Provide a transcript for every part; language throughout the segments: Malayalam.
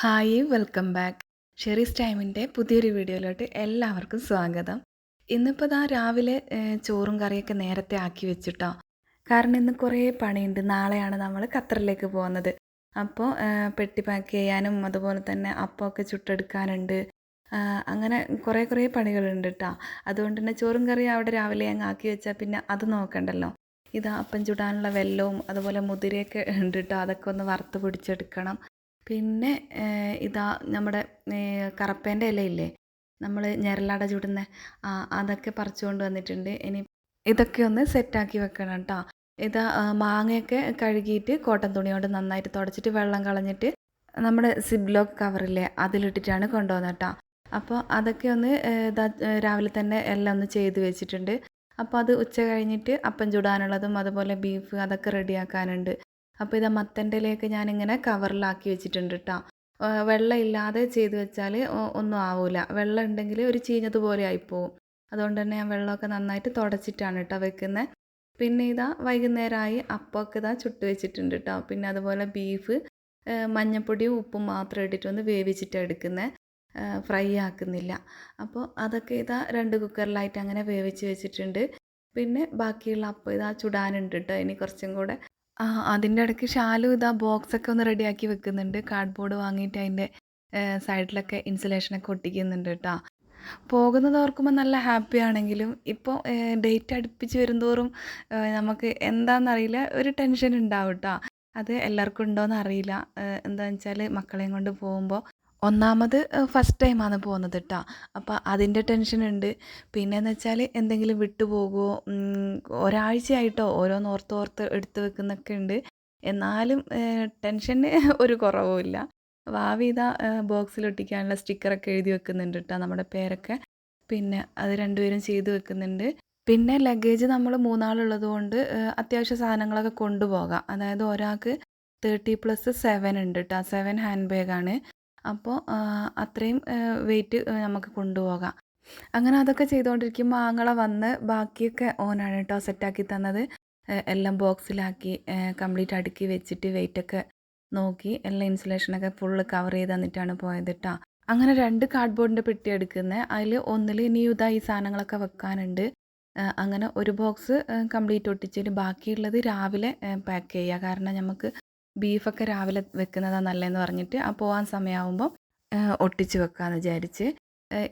Hi welcome back. ഷെറീസ് ടൈമിന്റെ പുതിയൊരു വീഡിയോയിലോട്ട് എല്ലാവർക്കും സ്വാഗതം. ഇന്നിപ്പോൾ ദാ രാവിലെ ചോറും കറിയൊക്കെ നേരത്തെ ആക്കി വെച്ചിട്ടോ. കാരണം ഇന്ന് കുറേ പണിയുണ്ട്. നാളെയാണ് നമ്മൾ ഖത്തറിലേക്ക് പോകുന്നത്. അപ്പോൾ പെട്ടി പാക്ക് ചെയ്യാനും അതുപോലെ തന്നെ അപ്പമൊക്കെ ചുട്ടെടുക്കാനുണ്ട്. അങ്ങനെ കുറേ കുറേ പണികളുണ്ട് കേട്ടോ അതുകൊണ്ട് തന്നെ ചോറും കറിയും അവിടെ രാവിലെ അങ്ങ് ആക്കി വെച്ചാൽ പിന്നെ അത് നോക്കണ്ടല്ലോ. ഇതാ അപ്പം ചുടാനുള്ള വെല്ലവും അതുപോലെ മുതിരയൊക്കെ ഉണ്ട് കേട്ടോ അതൊക്കെ ഒന്ന് വറുത്ത് പിടിച്ചെടുക്കണം. പിന്നെ ഇതാ നമ്മുടെ കറപ്പേന്റെ ഇലയില്ലേ? നമ്മൾ ഞരലാട ചുടുന്ന ആ അതൊക്കെ പറിച്ചുകൊണ്ട് വന്നിട്ടുണ്ട്. ഇനി ഇതൊക്കെ ഒന്ന് സെറ്റാക്കി വെക്കണം കേട്ടോ ഇതാ മാങ്ങയൊക്കെ കഴുകിയിട്ട് കോട്ടൻ തുണി കൊണ്ട് നന്നായിട്ട് തുടച്ചിട്ട് വെള്ളം കളഞ്ഞിട്ട് നമ്മുടെ സിബ്ലോക്ക് കവറില്ലേ അതിലിട്ടിട്ടാണ് കൊണ്ടുവന്നത് കേട്ടോ അപ്പോൾ അതൊക്കെ ഒന്ന് രാവിലെ തന്നെ എല്ലാം ഒന്ന് ചെയ്ത് വെച്ചിട്ടുണ്ട്. അപ്പോൾ അത് ഉച്ച കഴിഞ്ഞിട്ട് അപ്പം ചുടാനുള്ളതും അതുപോലെ ബീഫ് അതൊക്കെ റെഡിയാക്കാനുണ്ട്. അപ്പോൾ ഇത് മത്തന്റെ ഞാനിങ്ങനെ കവറിലാക്കി വെച്ചിട്ടുണ്ട് കേട്ടോ വെള്ളമില്ലാതെ ചെയ്ത് വെച്ചാൽ ഒന്നും ആവില്ല വെള്ളം ഉണ്ടെങ്കിൽ ഒരു ചീഞ്ഞതുപോലെ ആയിപ്പോവും. അതുകൊണ്ട് തന്നെ ഞാൻ വെള്ളമൊക്കെ നന്നായിട്ട് തുടച്ചിട്ടാണ് കേട്ടോ വെക്കുന്നത് പിന്നെ ഇതാ വൈകുന്നേരമായി അപ്പമൊക്കെ ഇതാ ചുട്ട് വെച്ചിട്ടുണ്ട് കേട്ടോ പിന്നെ അതുപോലെ ബീഫ് മഞ്ഞപ്പൊടിയും ഉപ്പും മാത്രം ഇട്ടിട്ട് ഒന്ന് വേവിച്ചിട്ട് എടുക്കുന്നത് ഫ്രൈ ആക്കുന്നില്ല. അപ്പോൾ അതൊക്കെ ഇതാ രണ്ട് കുക്കറിലായിട്ട് അങ്ങനെ വേവിച്ച് വെച്ചിട്ടുണ്ട്. പിന്നെ ബാക്കിയുള്ള അപ്പം ഇതാ ചുടാനുണ്ട് കേട്ടോ ഇനി കുറച്ചും കൂടെ ആ അതിന്റെ ഇടയ്ക്ക് ഷാലു ഇതാ ബോക്സൊക്കെ ഒന്ന് റെഡിയാക്കി വെക്കുന്നുണ്ട്. കാർഡ്ബോർഡ് വാങ്ങിയിട്ട് അതിന്റെ സൈഡിലൊക്കെ ഇൻസുലേഷനൊക്കെ ഒട്ടിക്കുന്നുണ്ട് കേട്ടോ പോകുന്നത് ഓർക്കുമ്പോൾ നല്ല ഹാപ്പി ആണെങ്കിലും ഇപ്പോൾ ഡേറ്റ് അടുപ്പിച്ച് വരുന്തോറും ഏഹ്, നമുക്ക് എന്താണെന്നറിയില്ല ഒരു ടെൻഷൻ ഉണ്ടാവും കേട്ടോ അത് എല്ലാവർക്കും ഉണ്ടോയെന്ന് അറിയില്ല. എന്താണെന്ന് വെച്ചാൽ മക്കളെയും കൊണ്ട് പോകുമ്പോൾ ഒന്നാമത് ഫസ്റ്റ് ടൈമാണ് പോകുന്നത് കേട്ടോ അപ്പോൾ അതിന്റെ ടെൻഷൻ ഉണ്ട്. പിന്നെയെന്ന് വെച്ചാൽ എന്തെങ്കിലും വിട്ടുപോകുമോ ഒരാഴ്ചയായിട്ടോ ഓരോന്ന് ഓർത്ത് ഓർത്ത് എടുത്തു വെക്കുന്നൊക്കെ ഉണ്ട്. എന്നാലും ടെൻഷന് ഒരു കുറവുമില്ല ബോക്സിൽ ഒട്ടിക്കാനുള്ള സ്റ്റിക്കറൊക്കെ എഴുതി വെക്കുന്നുണ്ട് കേട്ടോ നമ്മുടെ പേരൊക്കെ. പിന്നെ അത് രണ്ടുപേരും ചെയ്ത് വെക്കുന്നുണ്ട്. പിന്നെ ലഗേജ് നമ്മൾ മൂന്നാളുള്ളത് കൊണ്ട് അത്യാവശ്യ സാധനങ്ങളൊക്കെ കൊണ്ടുപോകാം. അതായത് ഒരാൾക്ക് തേർട്ടി പ്ലസ് സെവൻ ഉണ്ട് കേട്ടോ സെവൻ ഹാൻഡ് ബാഗാണ് അപ്പോൾ അത്രയും വെയിറ്റ് നമുക്ക് കൊണ്ടുപോകാം. അങ്ങനെ അതൊക്കെ ചെയ്തുകൊണ്ടിരിക്കുമ്പോൾ ആങ്ങളെ വന്ന് ബാക്കിയൊക്കെ ഓനാണ് കേട്ടോ സെറ്റാക്കി തന്നത്. എല്ലാം ബോക്സിലാക്കി കംപ്ലീറ്റ് അടുക്കി വെച്ചിട്ട് വെയിറ്റൊക്കെ നോക്കി എല്ലാ ഇൻസുലേഷനൊക്കെ ഫുള്ള് കവർ ചെയ്ത് തന്നിട്ടാണ് പോയത് കേട്ടോ അങ്ങനെ രണ്ട് കാർഡ്ബോർഡിന്റെ പെട്ടി എടുക്കുന്നത് അതിൽ ഒന്നിൽ ഇനി ഇതാ ഈ സാധനങ്ങളൊക്കെ വെക്കാനുണ്ട്. അങ്ങനെ ഒരു ബോക്സ് കംപ്ലീറ്റ് ഒട്ടിച്ചിട്ട് ബാക്കിയുള്ളത് രാവിലെ പാക്ക് ചെയ്യുക കാരണം നമുക്ക് ബീഫൊക്കെ രാവിലെ വെക്കുന്നതാണ് നല്ലതെന്ന് പറഞ്ഞിട്ട് ആ പോകാൻ സമയമാകുമ്പോൾ ഒട്ടിച്ച് വെക്കാമെന്ന് വിചാരിച്ച്.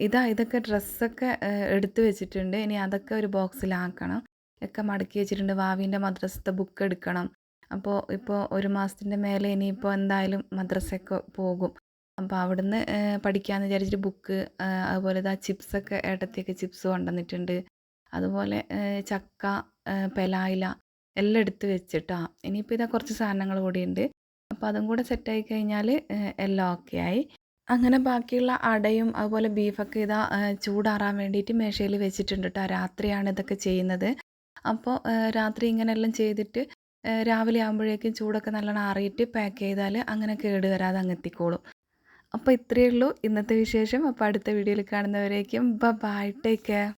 ഇതാ ഇതൊക്കെ ഡ്രസ്സൊക്കെ എടുത്തു വെച്ചിട്ടുണ്ട്. ഇനി അതൊക്കെ ഒരു ബോക്സിലാക്കണം. ഒക്കെ മടക്കി വെച്ചിട്ടുണ്ട്. വാവിന്റെ മദ്രസത്തെ ബുക്ക് എടുക്കണം. അപ്പോൾ ഇപ്പോൾ ഒരു മാസത്തിന്റെ മേലെ ഇനിയിപ്പോൾ എന്തായാലും മദ്രസയൊക്കെ പോകും. അപ്പോൾ അവിടുന്ന് പഠിക്കാമെന്ന് വിചാരിച്ചിട്ട് ബുക്ക് അതുപോലെ ഇതാ ചിപ്സൊക്കെ ഏട്ടത്തിയൊക്കെ ചിപ്സ് കൊണ്ടുവന്നിട്ടുണ്ട്. അതുപോലെ ചക്ക പെലായില എല്ലാം എടുത്ത് വെച്ചിട്ടാ. ഇനിയിപ്പോൾ ഇതാ കുറച്ച് സാധനങ്ങൾ കൂടിയുണ്ട്. അപ്പോൾ അതും കൂടെ സെറ്റായി കഴിഞ്ഞാൽ എല്ലാം ഓക്കെ ആയി. അങ്ങനെ ബാക്കിയുള്ള അടയും അതുപോലെ ബീഫൊക്കെ ഇതാ ചൂടാറാൻ വേണ്ടിയിട്ട് മേശയിൽ വെച്ചിട്ടുണ്ട് കേട്ടോ രാത്രിയാണ് ഇതൊക്കെ ചെയ്യുന്നത്. അപ്പോൾ രാത്രി ഇങ്ങനെയെല്ലാം ചെയ്തിട്ട് രാവിലെ ആകുമ്പോഴേക്കും ചൂടൊക്കെ നല്ലോണം ആറിയിട്ട് പാക്ക് ചെയ്താൽ അങ്ങനെ കേട് വരാതെ അങ്ങ് എത്തിക്കോളും. അപ്പോൾ ഇത്രയേ ഉള്ളൂ. ഇന്നത്തെ വിശേഷം. അപ്പോൾ അടുത്ത വീഡിയോയിൽ കാണുന്നവരേക്കും. Bye take care